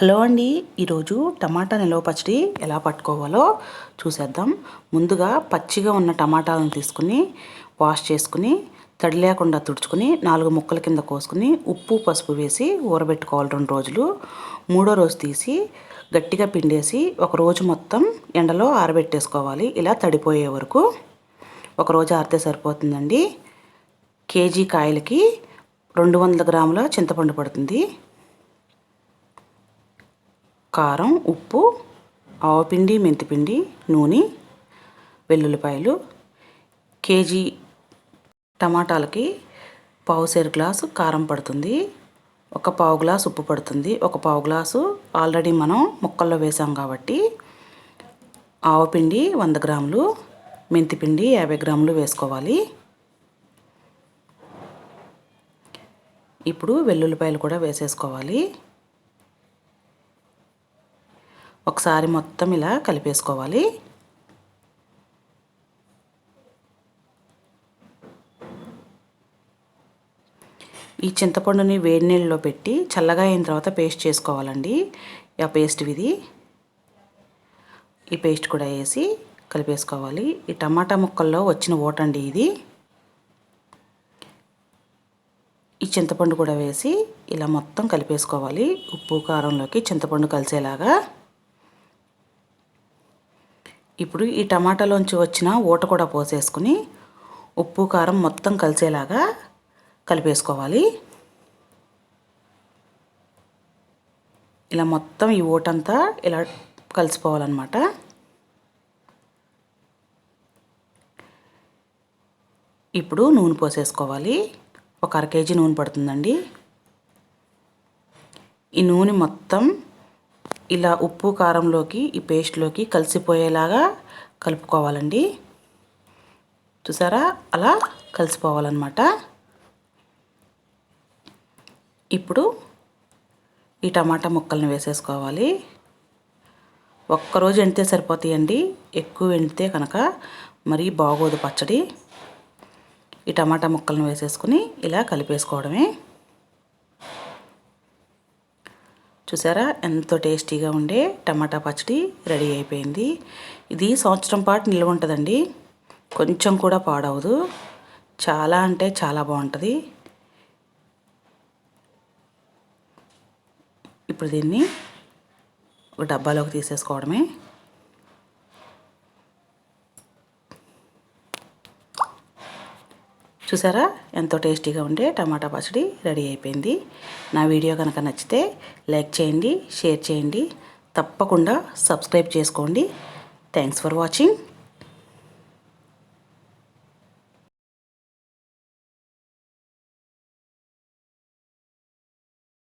Hello అండి. ఈరోజు టమాటా నిల్వ పచ్చడి ఎలా పట్టుకోవాలో చూసేద్దాం. ముందుగా పచ్చిగా ఉన్న టమాటాలను తీసుకుని వాష్ చేసుకుని తడి లేకుండా తుడుచుకుని నాలుగు ముక్కల కింద కోసుకుని ఉప్పు పసుపు వేసి ఊరబెట్టుకోవాలి రెండు రోజులు. మూడో రోజు తీసి గట్టిగా పిండేసి ఒక రోజు మొత్తం ఎండలో ఆరబెట్టేసుకోవాలి. ఇలా తడిపోయే వరకు ఒక రోజు ఆరితే సరిపోతుందండి. కేజీ కాయలకి రెండు వందల గ్రాముల చింతపండు పడుతుంది. కారం ఉప్పు ఆవపిండి మెంతిపిండి నూనె వెల్లుల్లిపాయలు కేజీ టమాటాలకి పావు సేరు గ్లాసు కారం పడుతుంది ఒక పావు గ్లాసు ఉప్పు పడుతుంది. ఒక పావు గ్లాసు ఆల్రెడీ మనం ముక్కల్లో వేసాం కాబట్టి ఆవపిండి వంద గ్రాములు మెంతిపిండి యాభై గ్రాములు వేసుకోవాలి. ఇప్పుడు వెల్లుల్లిపాయలు కూడా వేసేసుకోవాలి. ఒకసారి మొత్తం ఇలా కలిపేసుకోవాలి. ఈ చింతపండుని వేడి నీళ్ళలో పెట్టి చల్లగా అయిన తర్వాత పేస్ట్ చేసుకోవాలండి. ఆ పేస్ట్ ఇది ఈ పేస్ట్ కూడా వేసి కలిపేసుకోవాలి. ఈ టమాటా ముక్కల్లో వచ్చిన ఓటండి ఇది. ఈ చింతపండు కూడా వేసి ఇలా మొత్తం కలిపేసుకోవాలి. ఉప్పు కారంలోకి చింతపండు కలిసేలాగా. ఇప్పుడు ఈ టమాటాలోంచి వచ్చిన ఊట కూడా పోసేసుకుని ఉప్పు కారం మొత్తం కలిసేలాగా కలిపేసుకోవాలి. ఇలా మొత్తం ఈ ఊటంతా ఇలా కలిసిపోవాలన్నమాట. ఇప్పుడు నూనె పోసేసుకోవాలి. ఒక అర కేజీ నూనె పడుతుందండి. ఈ నూనె మొత్తం ఇలా ఉప్పు కారంలోకి ఈ పేస్ట్లోకి కలిసిపోయేలాగా కలుపుకోవాలండి. చూసారా? అలా కలిసిపోవాలన్నమాట. ఇప్పుడు ఈ టమాటా ముక్కల్ని వేసేసుకోవాలి. ఒక్కరోజు ఎండితే సరిపోతాయండి. ఎక్కువ ఎండితే కనుక మరీ బాగోదు పచ్చడి. ఈ టమాటా ముక్కలను వేసేసుకుని ఇలా కలిపేసుకోవడమే. చూసారా? ఎంతో టేస్టీగా ఉండే టమాటా పచ్చడి రెడీ అయిపోయింది. ఇది సంవత్సరం పాటు నిల్వ ఉంటుందండి. కొంచెం కూడా పాడవదు. చాలా అంటే చాలా బాగుంటుంది. ఇప్పుడు దీన్ని ఒక డబ్బాలోకి తీసేసుకోవడమే. చూసారా? ఎంతో టేస్టీగా ఉండే టమాటా పచ్చడి రెడీ అయిపోయింది. నా వీడియో కనుక నచ్చితే లైక్ చేయండి షేర్ చేయండి. తప్పకుండా సబ్స్క్రైబ్ చేసుకోండి. Thanks for watching.